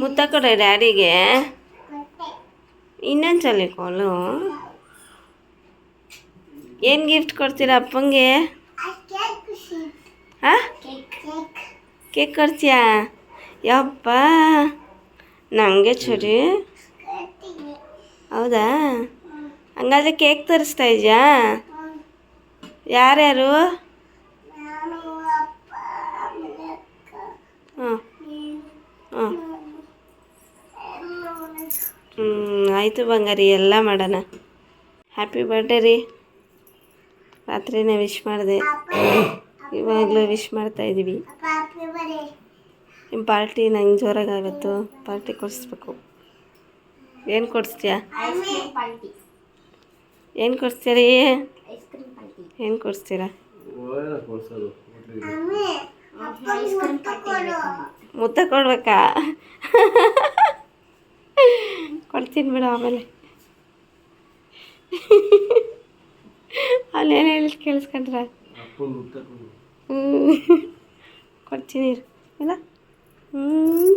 ಮುತ್ತ ಕೊಡೆ ಡ್ಯಾಡಿಗೆ. ಇನ್ನೊಂದ್ಸಲಿ ಕಾಲು ಏನು ಗಿಫ್ಟ್ ಕೊಡ್ತೀರಾ ಅಪ್ಪಂಗೆ? ಹಾಂ. ಕೇಕ್ ಕೊಡ್ತೀಯಾ? ಯಪ್ಪ ನನಗೆ ಚೂರಿ. ಹೌದಾ? ಹಂಗಾದ್ರೆ ಕೇಕ್ ತರಿಸ್ತಾ ಇದೆಯಾ? ಯಾರ್ಯಾರು? ನಾನು ಅಪ್ಪ ಆಮೇಲೆ ಅಕ್ಕ ಹಾಂ ನೀನು ಹಾಂ ನಾನು ಹ್ಞೂ ಆಯಿತು ಬಂಗಾರಿ ಎಲ್ಲ ಮಾಡೋಣ. ಹ್ಯಾಪಿ ಬರ್ಡೇ ರೀ. ರಾತ್ರಿನೇ ವಿಶ್ ಮಾಡಿದೆ. ಇವಾಗಲೂ ವಿಶ್ ಮಾಡ್ತಾ ಇದ್ದೀವಿ. ನಿಮ್ಮ ಪಾರ್ಟಿ ನಂಗೆ ಜೋರಾಗಿ ಆವತ್ತು ಪಾರ್ಟಿ ಕೊಡಿಸ್ಬೇಕು. ಏನು ಕೊಡಿಸ್ತೀಯ? ಏನು ಕೊಡಿಸ್ತೀರಿ. ಏನು ಕೊಡಿಸ್ತೀರಾ? ಮುದ್ದೆ ಕೊಡ್ಬೇಕಾ? ಕೊಡ್ತೀನಿ ಬಿಡು ಆಮೇಲೆ. ಅವನೇನು ಹೇಳಿ ಕೇಳಿಸ್ಕೊಂಡ್ರ? ಹ್ಞೂ ಕೊಡ್ತೀನಿ. ಇಲ್ಲ? ಹ್ಞೂ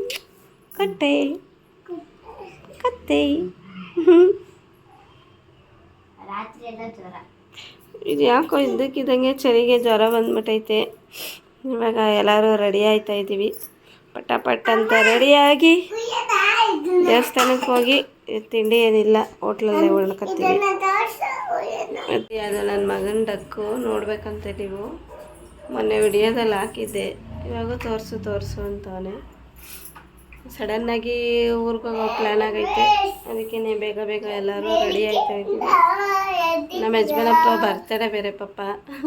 ಕಟ್ಟೆ. ಕತ್ತೆ ರಾತ್ರಿ ಎಲ್ಲ ಜ್ವರ. ಇದು ಯಾಕೋ ಇದ್ದಕ್ಕಿದ್ದಂಗೆ ಚಳಿಗೆ ಜ್ವರ ಬಂದ್ಬಿಟ್ಟೈತೆ ಇವಾಗ ಎಲ್ಲರೂ ರೆಡಿ ಆಯ್ತಾ ಇದ್ದೀವಿ. ಪಟ ಪಟ್ ಅಂತ ರೆಡಿಯಾಗಿ ದೇವಸ್ಥಾನಕ್ಕೆ ಹೋಗಿ ತಿಂಡಿ ಏನಿಲ್ಲ, ಹೋಟ್ಲಲ್ಲೇ ಉಳ್ಕೊತೀವಿ. ಮತ್ತೆ ಅದು ನನ್ನ ಮಗನ ಡಕ್ಕು ನೋಡ್ಬೇಕಂತ ನೀವು ಮೊನ್ನೆ ವಿಡಿಯೋದಲ್ಲಿ ಹಾಕಿದ್ದೆ. ಇವಾಗ ತೋರಿಸು ತೋರಿಸು ಅಂತವನೇ. ಸಡನ್ನಾಗಿ ಊರಿಗೆ ಹೋಗೋ ಪ್ಲ್ಯಾನ್ ಆಗೈತೆ. ಅದಕ್ಕೆ ಬೇಗ ಬೇಗ ಎಲ್ಲರೂ ರೆಡಿ ಆಯ್ತಾ ಇದ್ದೀವಿ. ನಮ್ಮ ಯಜಮಾನಪ್ಪ ಬರ್ತಾರೆ, ಬೇರೆ ಪಾಪ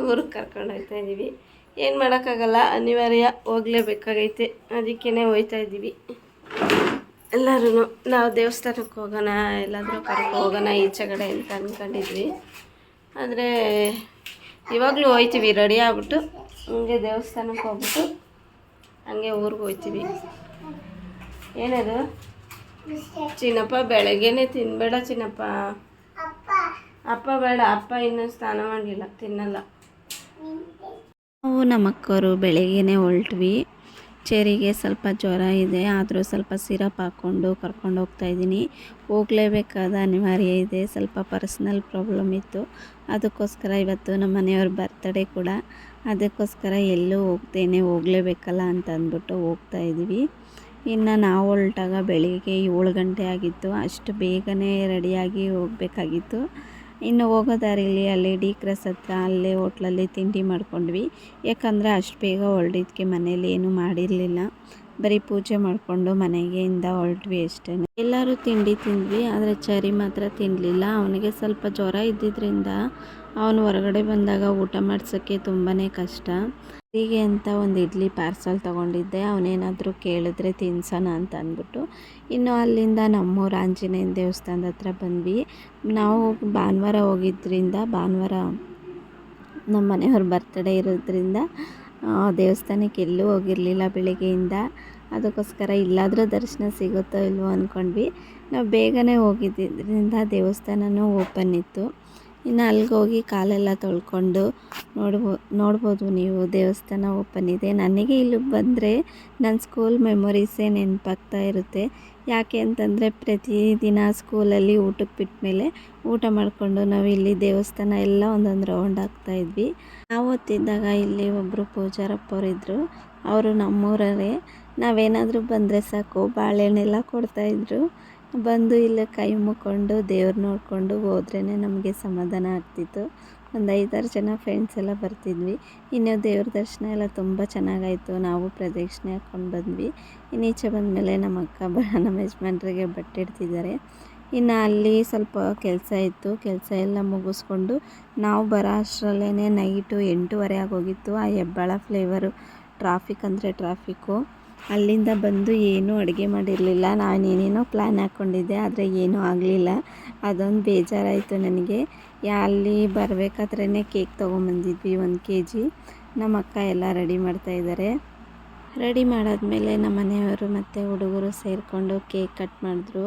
ಊರಿಗೆ ಕರ್ಕೊಂಡು ಹೋಗ್ತಾ ಇದ್ದೀವಿ ಏನು ಮಾಡೋಕ್ಕಾಗಲ್ಲ, ಅನಿವಾರ್ಯ ಹೋಗ್ಲೇಬೇಕಾಗೈತೆ. ಅದಕ್ಕೇ ಹೋಯ್ತಾ ಇದ್ದೀವಿ ಎಲ್ಲರೂ ನಾವು ದೇವಸ್ಥಾನಕ್ಕೆ ಹೋಗೋಣ, ಎಲ್ಲಾದರೂ ಕರ್ಕೊಂಡು ಹೋಗೋಣ, ಈಚೆಗಡೆ ಅಂತ ಅಂದ್ಕೊಂಡಿದ್ವಿ ಆದರೆ ಇವಾಗಲೂ ಹೋಯ್ತೀವಿ, ರೆಡಿ ಆಗ್ಬಿಟ್ಟು ಹಂಗೆ ದೇವಸ್ಥಾನಕ್ಕೆ ಹೋಗ್ಬಿಟ್ಟು ಹಂಗೆ ಊರಿಗೆ ಹೋಯ್ತೀವಿ. ಏನದು? ಚಿನ್ನಪ್ಪ ಬೆಳಗ್ಗೆನೆ ತಿನ್ಬೇಡ ಚಿನ್ನಪ್ಪ. ಅಪ್ಪ ಬೇಡ, ಅಪ್ಪ ಇನ್ನೂ ಸ್ನಾನ ಮಾಡಲಿಲ್ಲ, ತಿನ್ನಲ್ಲ. ನಾವು ನಮ್ಮ ಅಕ್ಕವರು ಬೆಳಗ್ಗೆನೇ ಹೊರಟ್ವಿ. ಚೇರಿಗೆ ಸ್ವಲ್ಪ ಜ್ವರ ಇದೆ, ಆದರೂ ಸ್ವಲ್ಪ ಸಿರಪ್ ಹಾಕ್ಕೊಂಡು ಕರ್ಕೊಂಡು ಹೋಗ್ತಾ ಇದ್ದೀನಿ. ಹೋಗಲೇಬೇಕಾದ ಅನಿವಾರ್ಯ ಇದೆ, ಸ್ವಲ್ಪ ಪರ್ಸ್ನಲ್ ಪ್ರಾಬ್ಲಮ್ ಇತ್ತು. ಅದಕ್ಕೋಸ್ಕರ ಇವತ್ತು ನಮ್ಮ ಮನೆಯವ್ರ ಬರ್ತಡೇ ಕೂಡ. ಅದಕ್ಕೋಸ್ಕರ ಎಲ್ಲೂ ಹೋಗ್ತೇನೆ ಹೋಗಲೇಬೇಕಲ್ಲ ಅಂತ ಅಂದ್ಬಿಟ್ಟು ಹೋಗ್ತಾ ಇದ್ದೀವಿ. ಇನ್ನು ನಾವು ಹೊರಟಾಗ ಬೆಳಿಗ್ಗೆ ಏಳು ಗಂಟೆ ಆಗಿತ್ತು. ಅಷ್ಟು ಬೇಗನೆ ರೆಡಿಯಾಗಿ ಹೋಗಬೇಕಾಗಿತ್ತು. ಇನ್ನು ಹೋಗೋ ದಾರಿಲಿ ಅಲ್ಲಿ ಡಿ ಕ್ರಸ್ ಹತ್ರ ಅಲ್ಲೇ ಹೋಟ್ಲಲ್ಲಿ ತಿಂಡಿ ಮಾಡ್ಕೊಂಡ್ವಿ. ಯಾಕಂದರೆ ಅಷ್ಟು ಬೇಗ ಹೊರಡಿದ್ಕೆ ಮನೇಲಿ ಏನೂ ಮಾಡಿರಲಿಲ್ಲ. ಬರೀ ಪೂಜೆ ಮಾಡಿಕೊಂಡು ಮನೆಗೆ ಇಂದ ಹೊರಟ್ವಿ ಅಷ್ಟೇ. ಎಲ್ಲರೂ ತಿಂಡಿ ತಿಂದ್ವಿ, ಆದರೆ ಚರಿ ಮಾತ್ರ ತಿನ್ನಲಿಲ್ಲ ಅವನಿಗೆ ಸ್ವಲ್ಪ ಜ್ವರ ಇದ್ದಿದ್ದರಿಂದ ಅವನು ಹೊರಗಡೆ ಬಂದಾಗ ಊಟ ಮಾಡ್ಸೋಕ್ಕೆ ತುಂಬಾ ಕಷ್ಟ. ಹೀಗೆ ಅಂತ ಒಂದು ಇಡ್ಲಿ ಪಾರ್ಸಲ್ ತೊಗೊಂಡಿದ್ದೆ. ಅವನೇನಾದರೂ ಕೇಳಿದ್ರೆ ತಿನ್ಸೋಣ ಅಂತ ಅಂದ್ಬಿಟ್ಟು ಇನ್ನು ಅಲ್ಲಿಂದ ನಮ್ಮೂರು ಆಂಜನೇಯನ ದೇವಸ್ಥಾನದ ಹತ್ರ ಬಂದ್ವಿ. ನಾವು ಭಾನುವಾರ ಹೋಗಿದ್ದರಿಂದ ಭಾನುವಾರ ನಮ್ಮ ಮನೆಯವ್ರ ಬರ್ತಡೇ ಇರೋದ್ರಿಂದ ದೇವಸ್ಥಾನಕ್ಕೆ ಎಲ್ಲೂ ಹೋಗಿರಲಿಲ್ಲ ಬೆಳಗ್ಗೆಯಿಂದ. ಅದಕ್ಕೋಸ್ಕರ ಇಲ್ಲಾದರೂ ದರ್ಶನ ಸಿಗುತ್ತೋ ಇಲ್ವೋ ಅಂದ್ಕೊಂಡ್ವಿ ನಾವು ಬೇಗನೆ ಹೋಗಿದ್ದರಿಂದ ದೇವಸ್ಥಾನವೂ ಓಪನ್ ಇತ್ತು. ಇನ್ನು ಅಲ್ಲಿಗೆ ಹೋಗಿ ಕಾಲೆಲ್ಲ ತೊಳ್ಕೊಂಡು ನೋಡ್ಬೋ, ನೋಡ್ಬೋದು ನೀವು ದೇವಸ್ಥಾನ ಓಪನ್ ಇದೆ. ನನಗೆ ಇಲ್ಲಿ ಬಂದರೆ ನನ್ನ ಸ್ಕೂಲ್ ಮೆಮೊರೀಸೇ ನೆನಪಾಗ್ತಾ ಇರುತ್ತೆ. ಯಾಕೆ ಅಂತಂದರೆ ಪ್ರತಿದಿನ ಸ್ಕೂಲಲ್ಲಿ ಊಟಕ್ಕೆ ಬಿಟ್ಟ ಮೇಲೆ ಊಟ ಮಾಡಿಕೊಂಡು ನಾವು ಇಲ್ಲಿ ದೇವಸ್ಥಾನ ಎಲ್ಲ ಒಂದೊಂದು ರೌಂಡ್ ಆಗ್ತಾ ಇದ್ವಿ. ನಾವು ಓದ್ತಿದ್ದಾಗ ಇಲ್ಲಿ ಒಬ್ಬರು ಪೂಜಾರಪ್ಪವ್ರು ಇದ್ದರು ಅವರು ನಮ್ಮೂರವರೇ. ನಾವೇನಾದರೂ ಬಂದರೆ ಸಾಕು, ಬಾಳೆಹಣ್ಣೆಲ್ಲ ಕೊಡ್ತಾಯಿದ್ರು ಬಂದು ಇಲ್ಲೇ ಕೈ ಮುಕ್ಕೊಂಡು ದೇವ್ರು ನೋಡಿಕೊಂಡು ಹೋದ್ರೇ ನಮಗೆ ಸಮಾಧಾನ ಆಗ್ತಿತ್ತು. ಒಂದು ಐದಾರು ಜನ ಫ್ರೆಂಡ್ಸ್ ಎಲ್ಲ ಬರ್ತಿದ್ವಿ. ಇನ್ನು ದೇವ್ರ ದರ್ಶನ ಎಲ್ಲ ತುಂಬ ಚೆನ್ನಾಗಾಯಿತು. ನಾವು ಪ್ರದಕ್ಷಿಣೆ ಹಾಕ್ಕೊಂಡು ಬಂದ್ವಿ. ಇನ್ನು ಈಚೆ ಬಂದಮೇಲೆ ನಮ್ಮ ಅಕ್ಕ, ಬ, ನಮ್ಮ ಯಜಮಾನ್ರಿಗೆ ಬಟ್ಟೆ ಇಡ್ತಿದ್ದಾರೆ. ಇನ್ನು ಅಲ್ಲಿ ಸ್ವಲ್ಪ ಕೆಲಸ ಇತ್ತು. ಕೆಲಸ ಎಲ್ಲ ಮುಗಿಸ್ಕೊಂಡು ನಾವು ಬರೋ ಅಷ್ಟರಲ್ಲೇ ನೈಟು ಎಂಟೂವರೆ ಆಗೋಗಿತ್ತು. ಆ ಹೆಬ್ಬಾಳ ಫ್ಲೇವರು ಟ್ರಾಫಿಕ್ ಅಂದರೆ ಟ್ರಾಫಿಕ್ಕು ಅಲ್ಲಿಂದ ಬಂದು ಏನೂ ಅಡುಗೆ ಮಾಡಿರಲಿಲ್ಲ. ನಾನು ಏನೇನೋ ಪ್ಲ್ಯಾನ್ ಹಾಕ್ಕೊಂಡಿದ್ದೆ ಆದರೆ ಏನೂ ಆಗಲಿಲ್ಲ. ಅದೊಂದು ಬೇಜಾರಾಯಿತು ನನಗೆ. ಅಲ್ಲಿ ಬರಬೇಕಾದ್ರೇ ಕೇಕ್ ತೊಗೊಂಬಂದಿದ್ವಿ, ಒಂದು ಕೆ ಜಿ ನಮ್ಮ ಅಕ್ಕ ಎಲ್ಲ ರೆಡಿ ಮಾಡ್ತಾಯಿದ್ದಾರೆ ರೆಡಿ ಮಾಡಾದಮೇಲೆ ನಮ್ಮ ಮನೆಯವರು ಮತ್ತು ಹುಡುಗರು ಸೇರಿಕೊಂಡು ಕೇಕ್ ಕಟ್ ಮಾಡಿದ್ರು.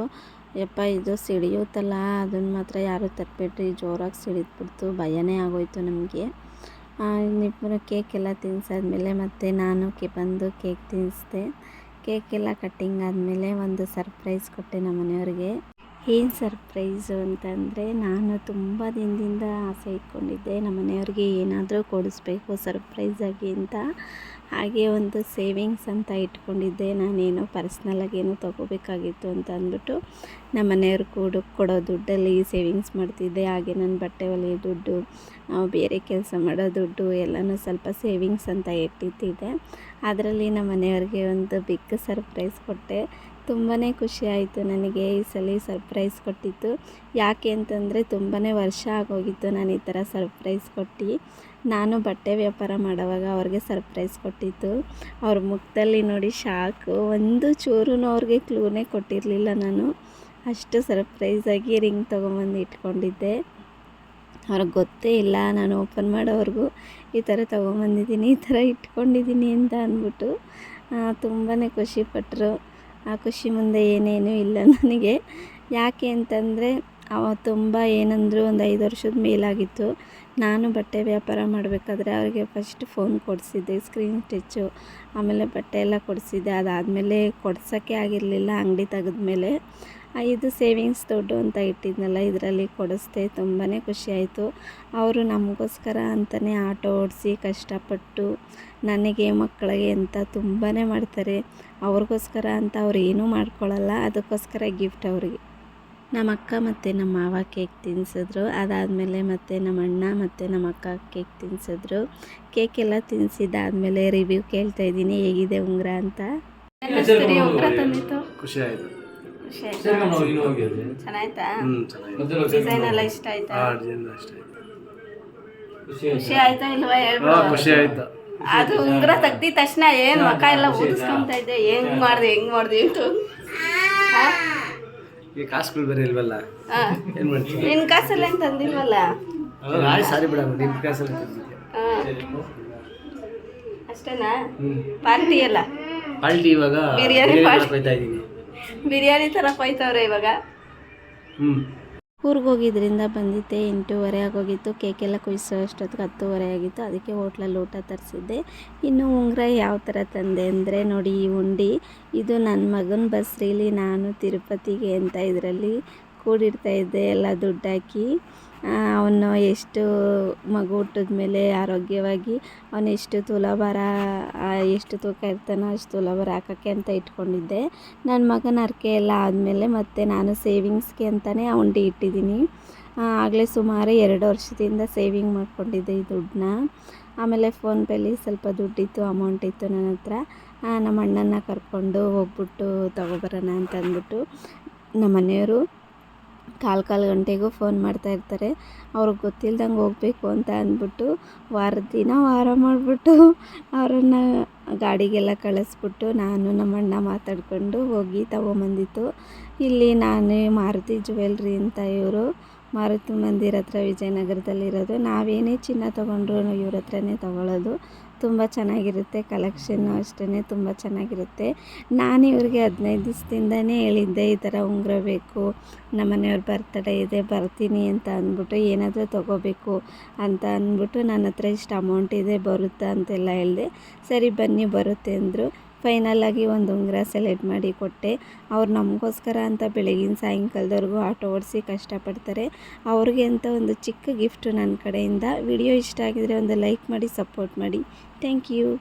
ಯಪ್ಪ, ಇದು ಸಿಡಿಯುತ್ತಲ್ಲ ಅದನ್ನು ಮಾತ್ರ ಯಾರೂ ತರಬೇಡ್ರಿ ಜೋರಾಗಿ ಸಿಡಿದ್ಬಿಡ್ತು, ಭಯನೇ ಆಗೋಯ್ತು ನಮಗೆ. ಇನ್ನಿಬ್ಬರು ಕೇಕ್ ಎಲ್ಲ ತಿನ್ಸಾದ್ಮೇಲೆ ಮತ್ತೆ ನಾನು ಕೆ, ಬಂದು ಕೇಕ್ ತಿನ್ನಿಸ್ದೆ ಕೇಕ್ ಎಲ್ಲ ಕಟ್ಟಿಂಗ್ ಆದಮೇಲೆ ಒಂದು ಸರ್ಪ್ರೈಸ್ ಕೊಟ್ಟೆ ನಮ್ಮ ಮನೆಯವ್ರಿಗೆ ಏನು ಸರ್ಪ್ರೈಸು ಅಂತಂದರೆ ನಾನು ತುಂಬ ದಿನದಿಂದ ಆಸೆ ಇಟ್ಕೊಂಡಿದ್ದೆ. ನಮ್ಮ ಮನೆಯವ್ರಿಗೆ ಏನಾದರೂ ಕೊಡಿಸ್ಬೇಕು ಸರ್ಪ್ರೈಸಾಗಿ ಅಂತ. ಹಾಗೆ ಒಂದು ಸೇವಿಂಗ್ಸ್ ಅಂತ ಇಟ್ಕೊಂಡಿದ್ದೆ. ನಾನೇನೋ ಪರ್ಸ್ನಲಾಗಿ ಏನೋ ತೊಗೋಬೇಕಾಗಿತ್ತು ಅಂತ ಅಂದ್ಬಿಟ್ಟು ನಮ್ಮ ಮನೆಯವ್ರು ಕೂಡ ಕೊಡೋ ದುಡ್ಡಲ್ಲಿ ಸೇವಿಂಗ್ಸ್ ಮಾಡ್ತಿದ್ದೆ. ಹಾಗೆ ನನ್ನ ಬಟ್ಟೆ ಹೊಲಿಯೋ ದುಡ್ಡು ಬೇರೆ ಕೆಲಸ ಮಾಡೋ ದುಡ್ಡು ಎಲ್ಲನೂ ಸ್ವಲ್ಪ ಸೇವಿಂಗ್ಸ್ ಅಂತ ಇಟ್ಟಿದ್ದೆ ಅದರಲ್ಲಿ ನಮ್ಮ ಮನೆಯವ್ರಿಗೆ ಒಂದು ಬಿಗ್ ಸರ್ಪ್ರೈಸ್ ಕೊಟ್ಟೆ. ತುಂಬಾ ಖುಷಿ ಆಯಿತು ನನಗೆ ಈ ಸಲ ಸರ್ಪ್ರೈಸ್ ಕೊಟ್ಟಿತ್ತು ಯಾಕೆ ಅಂತಂದರೆ ತುಂಬಾ ವರ್ಷ ಆಗೋಗಿತ್ತು ನಾನು ಈ ಥರ ಸರ್ಪ್ರೈಸ್ ಕೊಟ್ಟು. ನಾನು ಬಟ್ಟೆ ವ್ಯಾಪಾರ ಮಾಡುವಾಗ ಅವ್ರಿಗೆ ಸರ್ಪ್ರೈಸ್ ಕೊಟ್ಟಿತ್ತು ಅವ್ರ ಮುಖದಲ್ಲಿ ನೋಡಿ ಶಾಕು, ಒಂದು ಚೂರೂ ಅವ್ರಿಗೆ ಕ್ಲೂನೇ ಕೊಟ್ಟಿರಲಿಲ್ಲ ನಾನು. ಅಷ್ಟು ಸರ್ಪ್ರೈಸಾಗಿ ರಿಂಗ್ ತೊಗೊಂಬಂದು ಇಟ್ಕೊಂಡಿದ್ದೆ. ಅವ್ರಿಗೆ ಗೊತ್ತೇ ಇಲ್ಲ, ನಾನು ಓಪನ್ ಮಾಡೋವ್ರಿಗೂ ಈ ಥರ ತೊಗೊಂಬಂದಿದ್ದೀನಿ, ಈ ಥರ ಇಟ್ಕೊಂಡಿದ್ದೀನಿ ಅಂತ ಅಂದ್ಬಿಟ್ಟು ತುಂಬಾ ಖುಷಿಪಟ್ಟರು ಆ ಖುಷಿ ಮುಂದೆ ಏನೇನೂ ಇಲ್ಲ ನನಗೆ. ಯಾಕೆ ಅಂತಂದರೆ, ಅವ ತುಂಬ ಏನಂದರೂ ಒಂದು ಐದು ವರ್ಷದ ಮೇಲಾಗಿತ್ತು. ನಾನು ಬಟ್ಟೆ ವ್ಯಾಪಾರ ಮಾಡಬೇಕಾದ್ರೆ ಅವರಿಗೆ ಫಸ್ಟ್ ಫೋನ್ ಕೊಡಿಸಿದ್ದೆ ಸ್ಕ್ರೀನ್ ಸ್ಟಿಚ್ಚು ಆಮೇಲೆ ಬಟ್ಟೆ ಎಲ್ಲ ಕೊಡಿಸಿದ್ದೆ. ಅದಾದಮೇಲೆ ಕೊಡ್ಸೋಕ್ಕೆ ಆಗಿರಲಿಲ್ಲ ಅಂಗಡಿ ತೆಗೆದ್ಮೇಲೆ. ಇದು ಸೇವಿಂಗ್ಸ್ ದುಡ್ಡು ಅಂತ ಇಟ್ಟಿದ್ನಲ್ಲ, ಇದರಲ್ಲಿ ಕೊಡಿಸ್ದೆ ತುಂಬಾ ಖುಷಿಯಾಯಿತು. ಅವರು ನಮಗೋಸ್ಕರ ಅಂತಲೇ ಆಟೋ ಓಡಿಸಿ ಕಷ್ಟಪಟ್ಟು ನನಗೆ, ಮಕ್ಕಳಿಗೆ ಅಂತ ತುಂಬಾ ಮಾಡ್ತಾರೆ. ಅವ್ರಿಗೋಸ್ಕರ ಅಂತ ಅವ್ರು ಏನೂ ಮಾಡ್ಕೊಳ್ಳಲ್ಲ, ಅದಕ್ಕೋಸ್ಕರ ಗಿಫ್ಟ್ ಅವರಿಗೆ. ನಮ್ಮ ಅಕ್ಕ ಮತ್ತು ನಮ್ಮ ಮಾವ ಕೇಕ್ ತಿನ್ಸಿದ್ರು. ಅದಾದಮೇಲೆ ಮತ್ತು ನಮ್ಮ ಅಣ್ಣ ಮತ್ತು ನಮ್ಮ ಅಕ್ಕ ಕೇಕ್ ತಿನ್ಸಿದ್ರು. ಕೇಕ್ ಎಲ್ಲ ತಿನ್ನಿಸಿದ್ದಾದಮೇಲೆ ರಿವ್ಯೂ ಕೇಳ್ತಾ ಇದ್ದೀನಿ, ಹೇಗಿದೆ ಉಂಗುರ ಅಂತ. ಖುಷಿಯಾಯಿತು ಚೆನ್ನಾಯ್ತಾ? ಹ್ಮ್ ಚೆನ್ನಾಗಿದೆ. ಡಿಸೈನ್ ಎಲ್ಲ ಇಷ್ಟ ಆಯ್ತಾ? ಖುಷಿ ಆಯ್ತಾ? ಇಲ್ವಾ ಹಾ ಖುಷಿ ಆಯ್ತು. ಅದು ಉಂಗುರ ತೆಗ್ದಿದ ತಕ್ಷಣ ಏನು ಮಕ್ಕ ಎಲ್ಲ ಊದಿಸ್ಕೊಂತ ಇದ್ದೆ. ಹೆಂಗ್ ಮಾಡ್ದೆ ಹೆಂಗ್ ಮಾಡ್ದೆ ಅಂತ. ಕಾಸುಗಳು ಬೇರೆ ಇಲ್ವಲ್ಲ. ಏನ್ ಮಾಡ್ತೀವಿ ನಿನ್ ಕಾಸಲ್ಲ ಏನ್ ತಂದಿಲ್ವಲ್ಲ? ನಾಳೆ ಸಾರಿ ಬಿಡಮ್ಮ ನಿಮ್ ಕಾಸಲ್ಲಿ ತಂದಿದ್ದೆ. ಆ. ಅಷ್ಟೇನಾ? ಪಾರ್ಟಿ ಅಲ್ಲ? ಪಾರ್ಟಿ ಇವಾಗ ಬಿರಿಯಾನಿ ಹೋಯ್ತಾ ಇದೀನಿ ಬಿರಿಯಾನಿ ತರ ಕೊಯ್ತವ್ರೆ ಇವಾಗ? ಊರಿಗೆ ಹೋಗಿದ್ರಿಂದ ಬಂದಿದ್ದೆ ಎಂಟೂವರೆ ಆಗೋಗಿತ್ತು. ಕೇಕ್ ಎಲ್ಲ ಕುಯ್ಸೋ ಅಷ್ಟೊತ್ತಿಗೆ ಹತ್ತುವರೆ ಆಗಿತ್ತು. ಅದಕ್ಕೆ ಹೋಟ್ಲಲ್ಲಿ ಊಟ ತರಿಸಿದ್ದೆ. ಇನ್ನು ಉಂಗುರ ಯಾವ ಥರ ತಂದೆ ಅಂದರೆ ನೋಡಿ ಈ ಉಂಡಿ. ಇದು ನನ್ನ ಮಗನ ಬಸ್ರೀಲಿ ನಾನು ತಿರುಪತಿಗೆ ಅಂತ ಇದರಲ್ಲಿ ಕೂಡಿಡ್ತಾ ಇದ್ದೆ. ಎಲ್ಲ ದುಡ್ಡು ಹಾಕಿ. ಅವನು ಎಷ್ಟು ಮಗು ಹುಟ್ಟಿದ ಮೇಲೆ ಆರೋಗ್ಯವಾಗಿ ಅವನು ಎಷ್ಟು ಆ, ಎಷ್ಟು ತೂಕ ಇರ್ತಾನೋ ಅಷ್ಟು ತುಲಾಭಾರ ಹಾಕೋಕ್ಕೆ ಅಂತ ಇಟ್ಕೊಂಡಿದ್ದೆ. ನನ್ನ ಮಗನ ಹರಕೆ ಎಲ್ಲ ಆದಮೇಲೆ ಮತ್ತು ನಾನು ಸೇವಿಂಗ್ಸ್ಗೆ ಅಂತಲೇ ಆ ಡಿ ಇಟ್ಟಿದ್ದೀನಿ. ಆಗಲೇ ಸುಮಾರು ಎರಡು ವರ್ಷದಿಂದ ಸೇವಿಂಗ್ ಮಾಡ್ಕೊಂಡಿದ್ದೆ ಈ ದುಡ್ಡನ್ನ. ಆಮೇಲೆ ಫೋನ್ಪೇಲಿ ಸ್ವಲ್ಪ ದುಡ್ಡಿತ್ತು ಅಮೌಂಟ್ ಇತ್ತು ನನ್ನ ಹತ್ರ. ನಮ್ಮ ಅಣ್ಣನ ಕರ್ಕೊಂಡು ಹೋಗ್ಬಿಟ್ಟು ತೊಗೊಬರೋಣ ಅಂತಂದ್ಬಿಟ್ಟು ನಮ್ಮ ಮನೆಯವರು ಕಾಲು ಕಾಲು ಗಂಟೆಗೂ ಫೋನ್ ಮಾಡ್ತಾ ಇರ್ತಾರೆ. ಅವ್ರಿಗೆ ಗೊತ್ತಿಲ್ದಂಗೆ ಹೋಗಬೇಕು ಅಂತ ಅಂದ್ಬಿಟ್ಟು ವಾರ ದಿನ ವಾರ ಮಾಡಿಬಿಟ್ಟು ಅವರನ್ನು ಗಾಡಿಗೆಲ್ಲ ಕಳಿಸ್ಬಿಟ್ಟು ನಾನು ನಮ್ಮ ಅಣ್ಣ ಮಾತಾಡಿಕೊಂಡು ಹೋಗಿ ತಗೊಂಬಂದಿತ್ತು ಇಲ್ಲಿ ನಾನು ಮಾರುತಿ ಜುವೆಲ್ರಿ ಅಂತ ಇವರು. ಮಾರುತಿ ಮಂದಿರ ಹತ್ರ ವಿಜಯನಗರದಲ್ಲಿರೋದು ನಾವೇನೇ ಚಿನ್ನ ತೊಗೊಂಡ್ರು ಇವ್ರ ಹತ್ರನೇ ತೊಗೊಳ್ಳೋದು ತುಂಬ ಚೆನ್ನಾಗಿರುತ್ತೆ ಕಲೆಕ್ಷನ್ನು ಅಷ್ಟೇ ತುಂಬ ಚೆನ್ನಾಗಿರುತ್ತೆ. ನಾನು ಇವ್ರಿಗೆ ಹದಿನೈದು ದಿವಸದಿಂದನೇ ಹೇಳಿದ್ದೆ, ಈ ಥರ ಉಂಗುರ ಬೇಕು ನಮ್ಮ ಮನೆಯವ್ರ ಬರ್ತಡೇ ಇದೆ, ಬರ್ತೀನಿ ಅಂತ ಅಂದ್ಬಿಟ್ಟು ಏನಾದರೂ ತೊಗೋಬೇಕು ಅಂತ ಅಂದ್ಬಿಟ್ಟು ನನ್ನ ಹತ್ರ ಇಷ್ಟು ಅಮೌಂಟ್ ಇದೆ, ಬರುತ್ತಾ ಅಂತೆಲ್ಲ ಹೇಳಿದೆ, ಸರಿ ಬನ್ನಿ, ಬರುತ್ತೆ, ಅಂದರು. ಫೈನಲಾಗಿ ಒಂದು ಉಂಗುರ ಸೆಲೆಕ್ಟ್ ಮಾಡಿ ಕೊಟ್ಟೆ. ಅವ್ರು ನಮಗೋಸ್ಕರ ಅಂತ ಬೆಳಗಿನ ಸಾಯಂಕಾಲದವರೆಗೂ ಆಟೋ ಓಡಿಸಿ ಕಷ್ಟಪಡ್ತಾರೆ. ಅವ್ರಿಗೆ ಅಂತ ಒಂದು ಚಿಕ್ಕ ಗಿಫ್ಟು ನನ್ನ ಕಡೆಯಿಂದ. ವಿಡಿಯೋ ಇಷ್ಟ ಆಗಿದರೆ ಒಂದು ಲೈಕ್ ಮಾಡಿ ಸಪೋರ್ಟ್ ಮಾಡಿ. Thank you